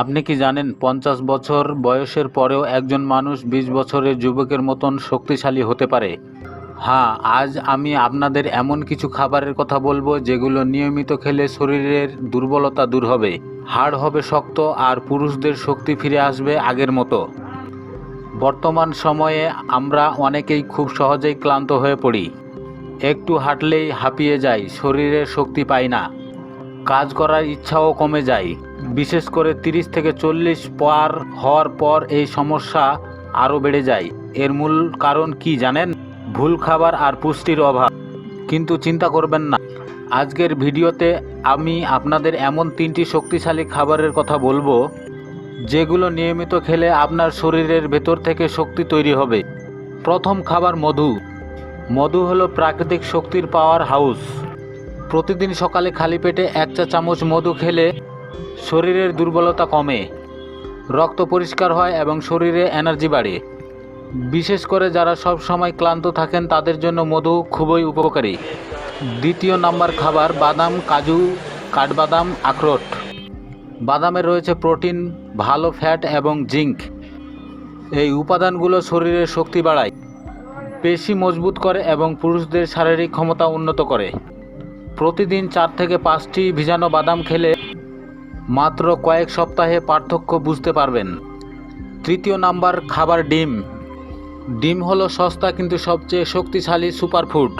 আপনি কি জানেন, পঞ্চাশ বছর বয়সের পরেও একজন মানুষ বিশ বছরের যুবকের মতন শক্তিশালী হতে পারে? হ্যাঁ আজ আমি আপনাদের এমন কিছু খাবারের কথা বলব যেগুলো নিয়মিত খেলে শরীরের দুর্বলতা দূর হবে, হাড় হবে শক্ত আর পুরুষদের শক্তি ফিরে আসবে আগের মতো। বর্তমান সময়ে আমরা অনেকেই খুব সহজেই ক্লান্ত হয়ে পড়ি। একটু হাঁটলেই হাঁপিয়ে যাই, শরীরে শক্তি পাই না। কাজ করার ইচ্ছাও কমে যায়। বিশেষ করে তিরিশ থেকে চল্লিশ পার হওয়ার পর এই সমস্যা আরও বেড়ে যায়। এর মূল কারণ কি জানেন? ভুল খাবার আর পুষ্টির অভাব। কিন্তু চিন্তা করবেন না। আজকের ভিডিওতে আমি আপনাদের এমন তিনটি শক্তিশালী খাবারের কথা বলব, যেগুলো নিয়মিত খেলে আপনার শরীরের ভেতর থেকে শক্তি তৈরি হবে। প্রথম খাবার মধু। মধু হলো প্রাকৃতিক শক্তির পাওয়ার হাউস প্রতিদিন সকালে খালি পেটে এক চা চামচ মধু খেলে শরীরের দুর্বলতা কমে, রক্ত পরিষ্কার হয় এবং শরীরে এনার্জি বাড়ে। বিশেষ করে যারা সব সময় ক্লান্ত থাকেন, তাদের জন্য মধু খুবই উপকারী। দ্বিতীয় নাম্বার খাবার বাদাম, কাজু, কাঠবাদাম, আখরোট। বাদামে রয়েছে প্রোটিন, ভালো ফ্যাট এবং জিঙ্ক। এই উপাদানগুলো শরীরের শক্তি বাড়ায়, পেশি মজবুত করে এবং পুরুষদের শারীরিক ক্ষমতা উন্নত করে। প্রতিদিন চার থেকে পাঁচটি ভিজানো বাদাম খেলে মাত্র কয়েক সপ্তাহে পার্থক্য বুঝতে পারবেন। তৃতীয় নাম্বার, খাবার ডিম। ডিম হলো সস্তা কিন্তু সবচেয়ে শক্তিশালী সুপারফুড।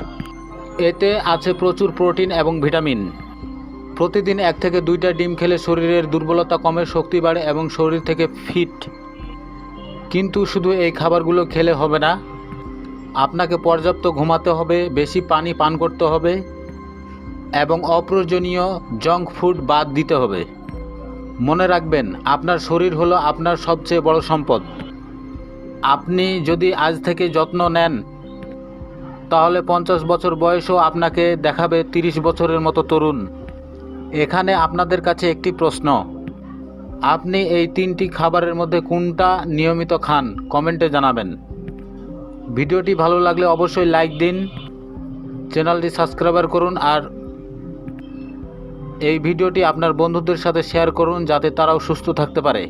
এতে আছে প্রচুর প্রোটিন এবং ভিটামিন। প্রতিদিন এক থেকে দুইটা ডিম খেলে শরীরের দুর্বলতা কমে, শক্তি বাড়ে এবং শরীর থেকে ফিট। কিন্তু শুধু এই খাবারগুলো খেলে হবে না, আপনাকে পর্যাপ্ত ঘুমাতে হবে, বেশি পানি পান করতে হবে এবং অপ্রয়োজনীয় জঙ্ক ফুড বাদ দিতে হবে। মনে রাখবেন, আপনার শরীর হলো আপনার সবচেয়ে বড় সম্পদ। আপনি যদি আজ থেকে যত্ন নেন, তাহলে পঞ্চাশ বছর বয়সও আপনাকে দেখাবে তিরিশ বছরের মতো তরুণ। এখানে আপনাদের কাছে একটি প্রশ্ন। আপনি এই তিনটি খাবারের মধ্যে কোনটা নিয়মিত খান? কমেন্টে জানাবেন। ভিডিওটি ভালো লাগলে অবশ্যই লাইক দিন, চ্যানেলটি সাবস্ক্রাইবার করুন আর এই ভিডিওটি আপনার বন্ধুদের সাথে শেয়ার করুন যাতে তারাও সুস্থ থাকতে পারে।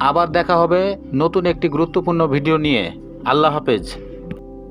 আবার দেখা হবে নতুন একটি গুরুত্বপূর্ণ ভিডিও নিয়ে। আল্লাহ হাফেজ।